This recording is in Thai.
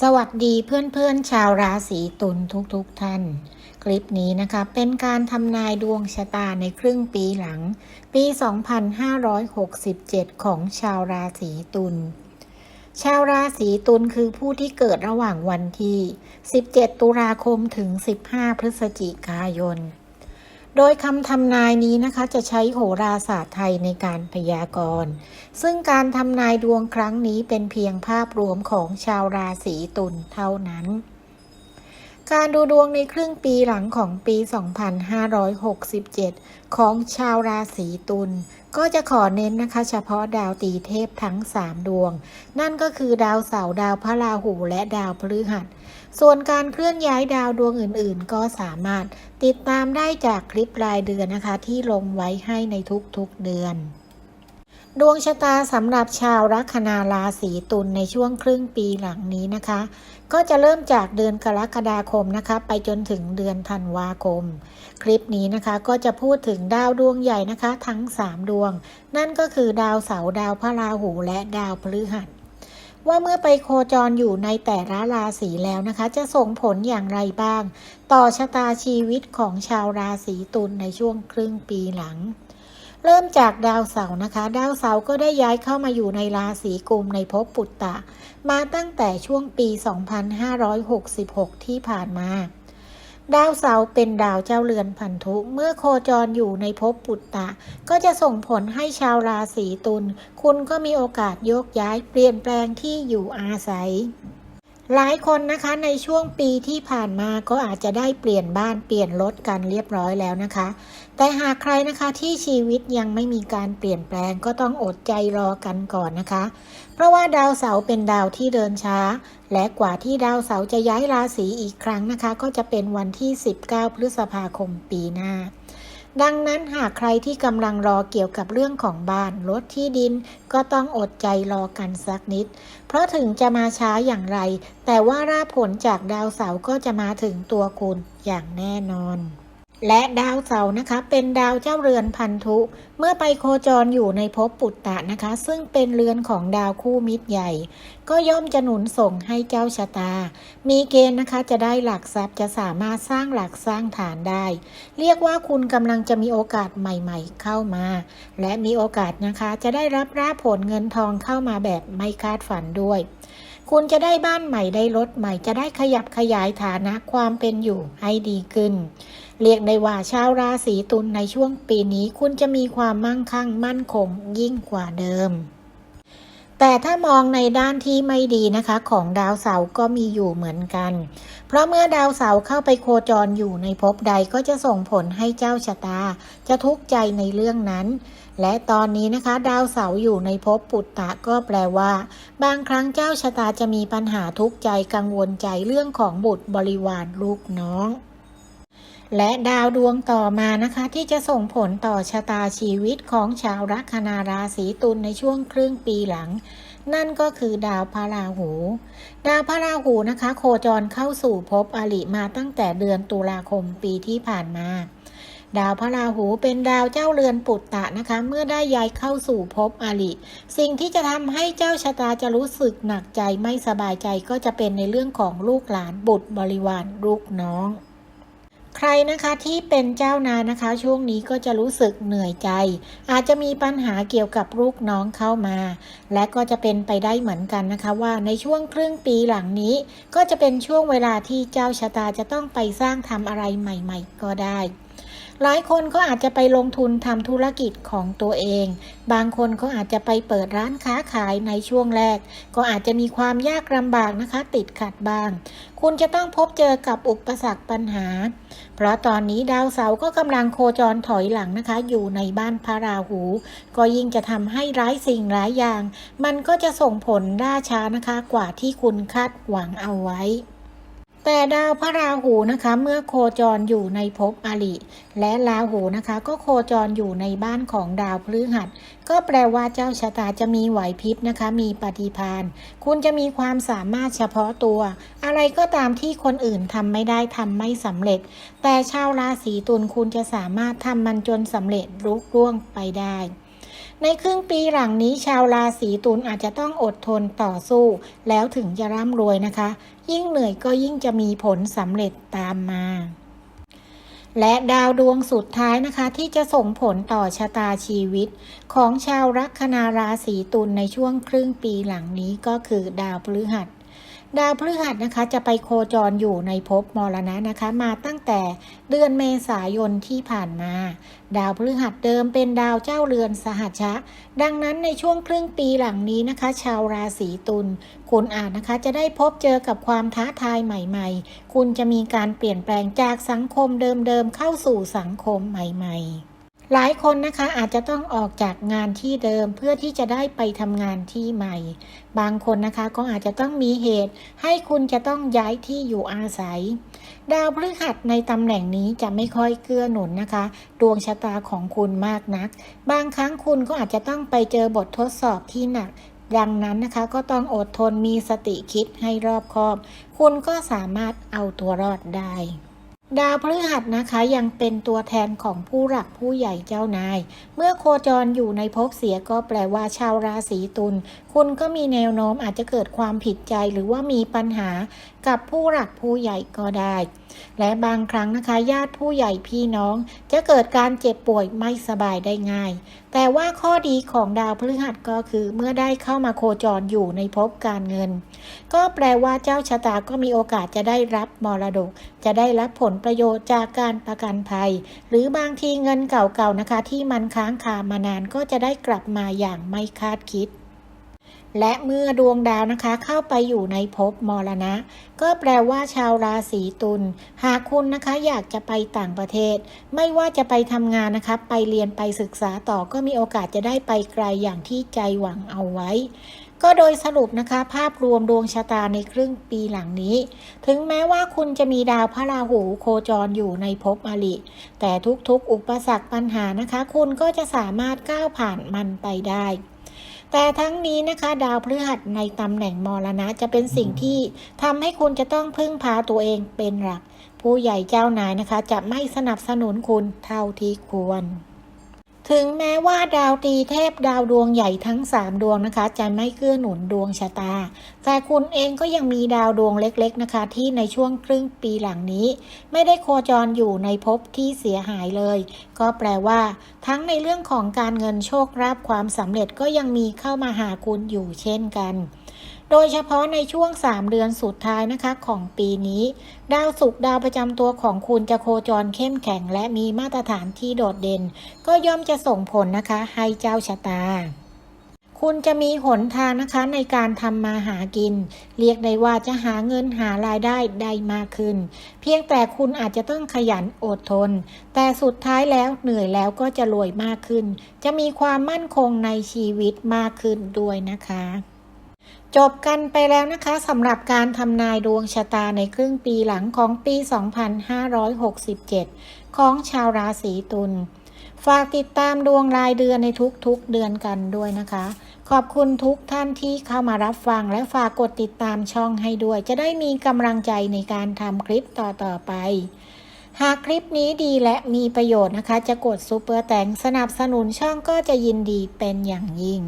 สวัสดีเพื่อนๆ ชาวราศีตุลทุกๆทท่าน คลิปนี้นะคะ เป็นการทำนายดวงชะตาในครึ่งปีหลัง ปี 2567 ของชาวราศีตุลชาวราศีตุลคือผู้ที่เกิดระหว่างวันที่ 17 ตุลาคมถึง 15 พฤศจิกายน โดยคำทำนายนี้นะคะจะใช้โหราศาสตร์ไทยในการพยากรณ์ ซึ่งการทำนายดวงครั้งนี้เป็นเพียงภาพรวมของชาวราศีตุลเท่านั้น การดูดวงในครึ่งปีหลังของปี 2567 ของชาวราศีตุล ก็จะขอเน้นนะคะ เฉพาะดาวตีเทพทั้ง 3 ดวง นั่นก็คือดาวเสาร์ดาวพระราหูและดาวพฤหัส ส่วนการเคลื่อนย้ายดาวดวงอื่นๆ ก็สามารถติดตามได้จากคลิปรายเดือนนะคะ ที่ลงไว้ให้ในทุกๆเดือน ดวงชะตาสำหรับชาวลัคนาราศีตุลในช่วงครึ่งปีหลังนี้นะคะ ก็จะเริ่มจากเดือนกรกฎาคมนะคะ ไปจนถึงเดือนธันวาคม คลิปนี้นะคะก็จะพูดถึงดาวดวงใหญ่นะคะ ทั้ง 3 ดวง นั่นก็คือดาวเสาร์ดาวพระราหูและดาวพฤหัสว่าเมื่อไปโคจรอยู่ในแต่ละราศีแล้วนะคะ จะส่งผลอย่างไรบ้าง ต่อชะตาชีวิตของชาวราศีตุลในช่วงครึ่งปีหลัง เริ่มจากดาวเสาร์นะคะ ดาวเสาร์ก็ได้ย้ายเข้ามาอยู่ในราศีกุมในภพปุตตะ มาตั้งแต่ช่วงปี 2566 ที่ผ่านมา ดาวเสาร์เป็นดาวเจ้าเรือนพันธุ เมื่อโคจรอยู่ในภพปุตตะ ก็จะส่งผลให้ชาวราศีตุล คุณก็มีโอกาสโยกย้ายเปลี่ยนแปลงที่อยู่อาศัย หลายคนนะคะในช่วงปีที่ผ่านมาก็อาจจะได้เปลี่ยนบ้านเปลี่ยนรถกันเรียบร้อยแล้วนะคะ แต่หากใครนะคะที่ชีวิตยังไม่มีการเปลี่ยนแปลงก็ต้องอดใจรอกันก่อนนะคะ เพราะว่าดาวเสาร์เป็นดาวที่เดินช้า และกว่าที่ดาวเสาร์จะย้ายราศีอีกครั้งนะคะ ก็จะเป็นวันที่ 19 พฤษภาคมปีหน้า ดังนั้นหากใครที่กำลังรอเกี่ยวกับเรื่องของบ้านรถที่ดินก็ต้องอดใจรอกันสักนิด เพราะถึงจะมาช้าอย่างไร แต่ว่าราผลจากดาวเสาร์ก็จะมาถึงตัวคุณอย่างแน่นอน และดาวเสาร์นะคะ เป็นดาวเจ้าเรือนพันธุ เมื่อไปโคจรอยู่ในภพปุตตะนะคะ ซึ่งเป็นเรือนของดาวคู่มิตรใหญ่ ก็ย่อมจะหนุนส่งให้เจ้าชะตา มีเกณฑ์นะคะจะได้หลักทรัพย์จะสามารถสร้างหลักสร้างฐานได้ เรียกว่าคุณกำลังจะมีโอกาสใหม่ๆ เข้ามา และมีโอกาสนะคะจะได้รับราผลเงินทองเข้ามาแบบไม่คาดฝันด้วยคุณจะได้บ้านใหม่ได้รถใหม่จะได้ขยับขยายฐานะความเป็นอยู่ให้ดีขึ้น เรียกได้ว่าชาวราศีตุลในช่วงปีนี้คุณจะมีความมั่งคั่งมั่นคงยิ่งกว่าเดิม แต่ถ้ามองในด้านที่ไม่ดีนะคะของดาวเสาร์ก็มีอยู่เหมือนกัน เพราะเมื่อดาวเสาร์เข้าไปโคจรอยู่ในภพใดก็จะส่งผลให้เจ้าชะตา จะทุกข์ใจในเรื่องนั้นและตอนนี้นะคะ ดาวเสาร์อยู่ในภพปุตตะก็แปลว่า บางครั้งเจ้าชะตาจะมีปัญหาทุกข์ใจกังวลใจเรื่องของบุตรบริวารลูกน้อง และดาวดวงต่อมานะคะ ที่จะส่งผลต่อชะตาชีวิตของชาวลัคนาราศีตุลในช่วงครึ่งปีหลัง นั่นก็คือดาวพระราหู ดาวพระราหูนะคะ โคจรเข้าสู่ภพอริมาตั้งแต่เดือนตุลาคมปีที่ผ่านมาดาวพระราหูเป็นดาวเจ้าเรือนปุตตะนะคะ เมื่อได้ย้ายเข้าสู่ภพอริสิ่งที่จะทำให้เจ้าชะตาจะรู้สึกหนักใจไม่สบายใจก็จะเป็นในเรื่องของลูกหลานบุตรบริวารลูกน้อง ใครนะคะที่เป็นเจ้านายนะคะ ช่วงนี้ก็จะรู้สึกเหนื่อยใจ อาจจะมีปัญหาเกี่ยวกับลูกน้องเข้ามา และก็จะเป็นไปได้เหมือนกันนะคะ ว่าในช่วงครึ่งปีหลังนี้ ก็จะเป็นช่วงเวลาที่เจ้าชะตาจะต้องไปสร้างทำอะไรใหม่ ๆ ก็ได้ หลายคนก็อาจจะไปลงทุนทำธุรกิจของตัวเอง บางคนก็อาจจะไปเปิดร้านค้าขายในช่วงแรก ก็อาจจะมีความยากลำบากนะคะ ติดขัดบ้าง คุณจะต้องพบเจอกับอุปสรรคปัญหา เพราะตอนนี้ดาวเสาร์ก็กำลังโคจรถอยหลังนะคะ อยู่ในบ้านพระราหู ก็ยิ่งจะทำให้ร้ายสิ่งร้ายอย่าง มันก็จะส่งผลล่าช้านะคะกว่าที่คุณคาดหวังเอาไว้ แต่ดาวพระราหูนะคะ เมื่อโคจรอยู่ในภพอริและราหูนะคะ ก็โคจรอยู่ในบ้านของดาวพฤหัส ก็แปลว่าเจ้าชะตาจะมีไหวพริบนะคะ มีปฏิภาณคุณจะมีความสามารถเฉพาะตัว อะไรก็ตามที่คนอื่นทำไม่ได้ทำไม่สำเร็จ แต่ชาวราศีตุลคุณจะสามารถทำมันจนสำเร็จลุล่วงไปได้ ในครึ่งปีหลังนี้ชาวราศีตุลอาจจะต้องอดทนต่อสู้ แล้วถึงจะร่ำรวยนะคะ ยิ่งเหนื่อยก็ยิ่งจะมีผลสำเร็จตามมาและดาวดวงสุดท้ายนะคะที่จะส่งผลต่อชะตาชีวิต ของชาวลัคนาราศีตุลในช่วงครึ่งปีหลังนี้ก็คือดาวพฤหัส ดาวพฤหัสนะคะจะไปโคจรอยู่ในภพมรณะนะคะ มาตั้งแต่เดือนเมษายนที่ผ่านมา ดาวพฤหัสเดิมเป็นดาวเจ้าเรือนสหัชชะ ดังนั้นในช่วงครึ่งปีหลังนี้นะคะ ชาวราศีตุลคุณอาจนะคะจะได้พบเจอกับความท้าทายใหม่ ๆ คุณจะมีการเปลี่ยนแปลงจากสังคมเดิมๆเข้าสู่สังคมใหม่ ๆ หลายคนนะคะอาจจะต้องออกจากงานที่เดิมเพื่อที่จะได้ไปทำงานที่ใหม่ บางคนนะคะก็อาจจะต้องมีเหตุ ให้คุณจะต้องย้ายที่อยู่อาศัย ดาวพฤหัสในตำแหน่งนี้จะไม่ค่อยเกื้อหนุนนะคะ ดวงชะตาของคุณมากนัก บางครั้งคุณก็อาจจะต้องไปเจอบททดสอบที่หนักดังนั้นนะคะก็ต้องอดทนมีสติคิดให้รอบคอบ คุณก็สามารถเอาตัวรอดได้ ดาวพฤหัสนะคะยังเป็นตัวแทนของผู้หลักผู้ใหญ่เจ้านาย เมื่อโคจรอยู่ในภพเสียก็แปลว่าชาวราศีตุลคุณก็มีแนวโน้มอาจจะเกิดความผิดใจหรือว่ามีปัญหากับผู้หลักผู้ใหญ่ก็ได้ และบางครั้งนะคะญาติผู้ใหญ่พี่น้อง จะเกิดการเจ็บป่วยไม่สบายได้ง่าย แต่ว่าข้อดีของดาวพฤหัสก็คือ เมื่อได้เข้ามาโคจรอยู่ในภพการเงิน ก็แปลว่าเจ้าชะตาก็มีโอกาสจะได้รับมรดก จะได้รับผลประโยชน์จากการประกันภัย หรือบางทีเงินเก่าๆนะคะ ที่มันค้างคามานานก็จะได้กลับมาอย่างไม่คาดคิดและเมื่อดวงดาวนะคะเข้าไปอยู่ในภพมรณะ ก็แปลว่าชาวราศีตุลหากคุณนะคะอยากจะไปต่างประเทศ ไม่ว่าจะไปทำงานนะคะไปเรียนไปศึกษาต่อก็มีโอกาสจะได้ไปไกลอย่างที่ใจหวังเอาไว้ ก็โดยสรุปนะคะภาพรวมดวงชะตาในครึ่งปีหลังนี้ ถึงแม้ว่าคุณจะมีดาวพระราหูโคจรอยู่ในภพอริ แต่ทุกๆ อุปสรรคปัญหานะคะ คุณก็จะสามารถก้าวผ่านมันไปได้ แต่ทั้งนี้นะคะ ดาวพฤหัสในตำแหน่งมรณะจะเป็นสิ่งที่ทำให้คุณจะต้องพึ่งพาตัวเองเป็นหลัก ผู้ใหญ่เจ้านายนะคะ จะไม่สนับสนุนคุณเท่าที่ควร ถึงแม้ว่าดาวตีเทพดาวดวงใหญ่ทั้ง 3 ดวงนะคะ จะไม่เกื้อหนุนดวงชะตา แต่คุณเองก็ยังมีดาวดวงเล็กๆนะคะ ที่ในช่วงครึ่งปีหลังนี้ ไม่ได้โคจรอยู่ในภพที่เสียหายเลย ก็แปลว่า ทั้งในเรื่องของการเงินโชคลาภความสำเร็จก็ยังมีเข้ามาหาคุณอยู่เช่นกัน โดยเฉพาะในช่วง 3 เดือนสุดท้ายนะคะของปีนี้ ดาวศุกร์ดาวประจำตัวของคุณจะโคจรเข้มแข็ง และมีมาตรฐานที่โดดเด่น ก็ย่อมจะส่งผลนะคะให้เจ้าชะตาคุณจะมีหนทางนะคะในการทำมาหากิน เรียกได้ว่าจะหาเงินหารายได้ได้มากขึ้น เพียงแต่คุณอาจจะต้องขยันอดทน แต่สุดท้ายแล้วเหนื่อยแล้วก็จะรวยมากขึ้น จะมีความมั่นคงในชีวิตมากขึ้นด้วยนะคะ จบกันไปแล้วนะคะสำหรับการทำนายดวงชะตาในครึ่งปีหลังของปี 2567 ของชาวราศีตุล ฝากติดตามดวงรายเดือนในทุกๆเดือนกันด้วยนะคะ ขอบคุณทุกท่านที่เข้ามารับฟังและฝากกดติดตามช่องให้ด้วย จะได้มีกำลังใจในการทำคลิปต่อๆไป หากคลิปนี้ดีและมีประโยชน์นะคะ จะกดซุปเปอร์แตงสนับสนุนช่องก็จะยินดีเป็นอย่างยิ่ง